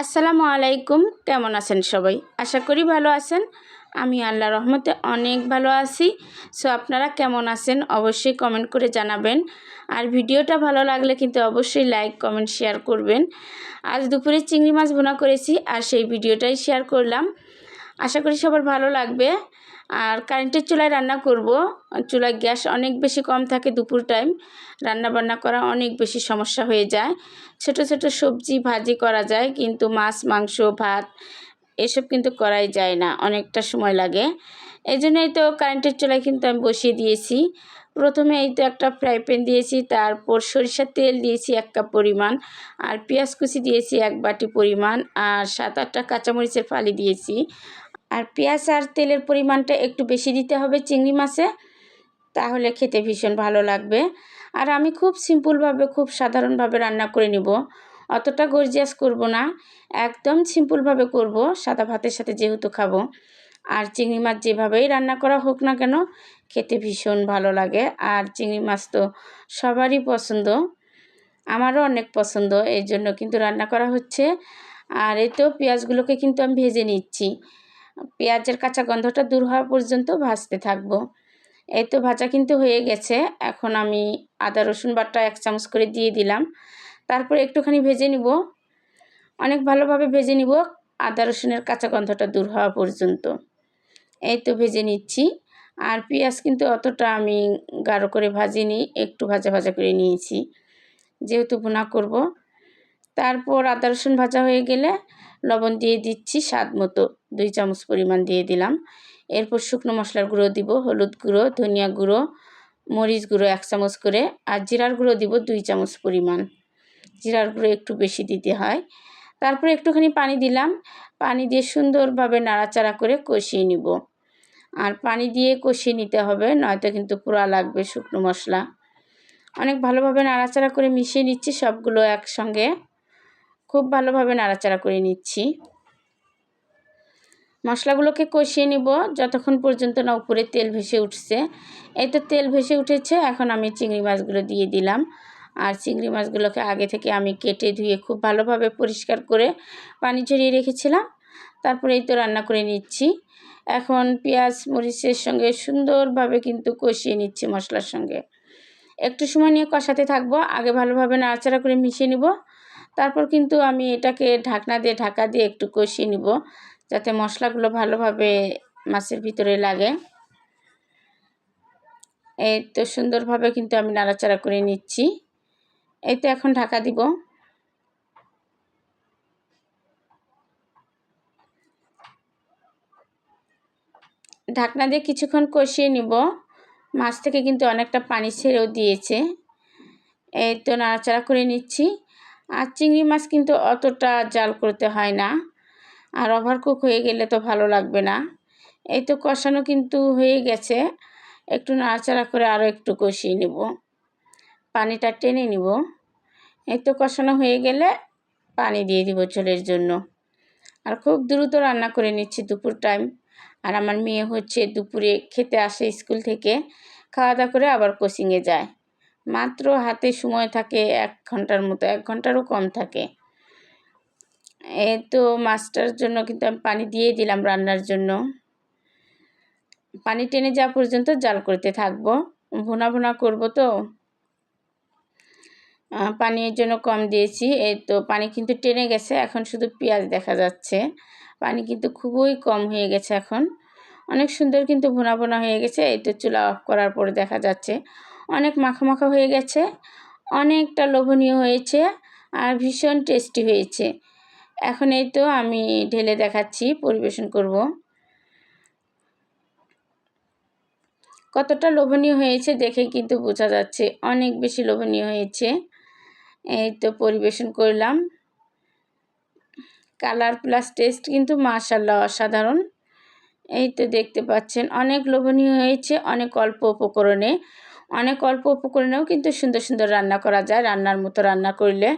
আসসালামু আলাইকুম, কেমন আছেন সবাই? আশা করি ভালো আছেন। আমি আল্লাহ রহমতে অনেক ভালো আছি। সো আপনারা কেমন আছেন অবশ্যই কমেন্ট করে জানাবেন। আর ভিডিওটা ভালো লাগলে কিন্তু অবশ্যই লাইক, কমেন্ট, শেয়ার করবেন। আজ দুপুরে চিংড়ি মাছ বোনা করেছি আর সেই ভিডিওটাই শেয়ার করলাম। আশা করি সবার ভালো লাগবে। আর কারেন্টের চুলায় রান্না করব। চুলায় গ্যাস অনেক বেশি কম থাকে দুপুর টাইম রান্না বান্না করা অনেক বেশি সমস্যা হয়ে যায়। ছোট ছোট সবজি ভাজি করা যায়, কিন্তু মাছ, মাংস, ভাত এসব কিন্তু করাই যায় না, অনেকটা সময় লাগে। এই জন্যই তো কারেন্টের চুলায় কিন্তু আমি বসিয়ে দিয়েছি। প্রথমে এই তো একটা ফ্রাই প্যান দিয়েছি, তারপর সরিষার তেল দিয়েছি এক কাপ পরিমাণ, আর পেঁয়াজ কুচি দিয়েছি এক বাটি পরিমাণ, আর সাত আটটা কাঁচামরিচের ফালি দিয়েছি। আর পেঁয়াজ আর তেলের পরিমাণটা একটু বেশি দিতে হবে চিংড়ি মাছে, তাহলে খেতে ভীষণ ভালো লাগবে। আর আমি খুব সিম্পলভাবে, খুব সাধারণভাবে রান্না করে নিব। অতটা গর্জিয়াস করব না, একদম সিম্পলভাবে করব, সাদা ভাতের সাথে যেহেতু খাব। আর চিংড়ি মাছ যেভাবেই রান্না করা হোক না কেন, খেতে ভীষণ ভালো লাগে। আর চিংড়ি মাছ তো সবারই পছন্দ, আমারও অনেক পছন্দ এই জন্য কিন্তু রান্না করা হচ্ছে। আর তো পেঁয়াজগুলোকে কিন্তু আমি ভেজে নিচ্ছি। পেঁয়াজের কাঁচা গন্ধটা দূর হওয়া পর্যন্ত ভাজতে থাকব। এই তো ভাজা কিন্তু হয়ে গেছে। এখন আমি আদা, রসুন বাটা এক চামচ করে দিয়ে দিলাম। তারপরে একটুখানি ভেজে নিব। অনেক ভালোভাবে ভেজে নিব। আদা, রসুনের কাঁচা গন্ধটা দূর হওয়া পর্যন্ত। এই তো ভেজে নিচ্ছি। আর পেঁয়াজ কিন্তু অতটা আমি গাঢ় করে ভাজিনি, একটু ভাজা ভাজা করে নিয়েছি। যেহেতু ভুনা করব তারপর আদা রসুন ভাজা হয়ে গেলে লবণ দিয়ে দিচ্ছি স্বাদ মতো। দুই চামচ পরিমাণ দিয়ে দিলাম। এরপর শুকনো মশলার গুঁড়ো দিব, হলুদ গুঁড়ো, ধনিয়া গুঁড়ো, মরিচ গুঁড়ো এক চামচ করে, আর জিরার গুঁড়ো দিব দুই চামচ পরিমাণ। জিরার গুঁড়ো একটু বেশি দিতে হয়। তারপর একটুখানি পানি দিলাম। পানি দিয়ে সুন্দরভাবে নাড়াচাড়া করে কষিয়ে নিব। আর পানি দিয়ে কষিয়ে নিতে হবে, নয়তো কিন্তু পোড়া লাগবে শুকনো মশলা। অনেক ভালোভাবে নাড়াচাড়া করে মিশিয়ে নিচ্ছি, সবগুলো একসঙ্গে। খুব ভালোভাবে নাড়াচাড়া করে নিচ্ছি। মশলাগুলোকে কষিয়ে নিব যতক্ষণ পর্যন্ত না উপরে তেল ভেসে উঠছে। এই তো তেল ভেসে উঠেছে, এখন আমি চিংড়ি মাছগুলো দিয়ে দিলাম। আর চিংড়ি মাছগুলোকে আগে থেকে আমি কেটে ধুয়ে খুব ভালোভাবে পরিষ্কার করে পানি ঝরিয়ে রেখেছিলাম। তারপরে এই তো রান্না করে নিচ্ছি। এখন পেঁয়াজ, মরিচের সঙ্গে সুন্দরভাবে কিন্তু কষিয়ে নিচ্ছি মশলার সঙ্গে। একটু সময় নিয়ে কষাতে থাকব, আগে ভালোভাবে নাড়াচাড়া করে মিশিয়ে নিব। তারপর কিন্তু আমি এটাকে ঢাকনা দিয়ে, ঢাকা দিয়ে একটু কষিয়ে নিব যাতে মশলাগুলো ভালোভাবে মাছের ভিতরে লাগে। এই তো সুন্দরভাবে কিন্তু আমি নাড়াচাড়া করে নিচ্ছি। এই তো এখন ঢাকা দিব। ঢাকনা দিয়ে কিছুক্ষণ কষিয়ে নিব। মাছ থেকে কিন্তু অনেকটা পানি ছেড়েও দিয়েছে। এই তো নাড়াচাড়া করে নিচ্ছি। আর চিংড়ি মাছ কিন্তু অতটা জাল করতে হয় না। আর ওভারকুক হয়ে গেলে তো ভালো লাগবে না। এই তো কষানো কিন্তু হয়ে গেছে। একটু নাড়াচাড়া করে আরও একটু কষিয়ে নেব। পানিটা টেনে নিব। এই তো কষানো হয়ে গেলে পানি দিয়ে দিব ঝোলের জন্য। আর খুব দ্রুত রান্না করে নিচ্ছি দুপুর টাইম আর আমার মেয়ে হচ্ছে দুপুরে খেতে আসে স্কুল থেকে। খাওয়া দাওয়া করে আবার কোচিংয়ে যায়। মাত্র হাতে সময় থাকে এক ঘণ্টার মতো, এক ঘন্টারও কম থাকে। এই তো মাছটার জন্য কিন্তু আমি পানি দিয়ে দিলাম রান্নার জন্য। পানি টেনে যাওয়া পর্যন্ত জাল করতে থাকব। ভুনা ভুনা করব তো। পানির জন্য কম দিয়েছি। এই তো পানি কিন্তু টেনে গেছে, এখন শুধু পেঁয়াজ দেখা যাচ্ছে। পানি কিন্তু খুবই কম হয়ে গেছে এখন। অনেক সুন্দর কিন্তু ভুনা ভুনা হয়ে গেছে। এই তো চুলা অফ করার পরে দেখা যাচ্ছে। অনেক মাখা হয়ে গেছে, অনেকটা লোভনীয় হয়েছে আর ভীষণ টেস্টি হয়েছে। এখন এই তো আমি ঢেলে দেখাচ্ছি, পরিবেশন করব। কতটা লোভনীয় হয়েছে দেখে কিন্তু বোঝা যাচ্ছে, অনেক বেশি লোভনীয় হয়েছে। এই তো পরিবেশন করলাম। কালার প্লাস টেস্ট কিন্তু মাশাল্লাহ অসাধারণ। এই তো দেখতে পাচ্ছেন, অনেক লোভনীয় হয়েছে, অনেক অল্প উপকরণে। অনেক অল্প উপকরণেও কিন্তু সুন্দর সুন্দর রান্না করা যায়। রান্নার মতো রান্না করলে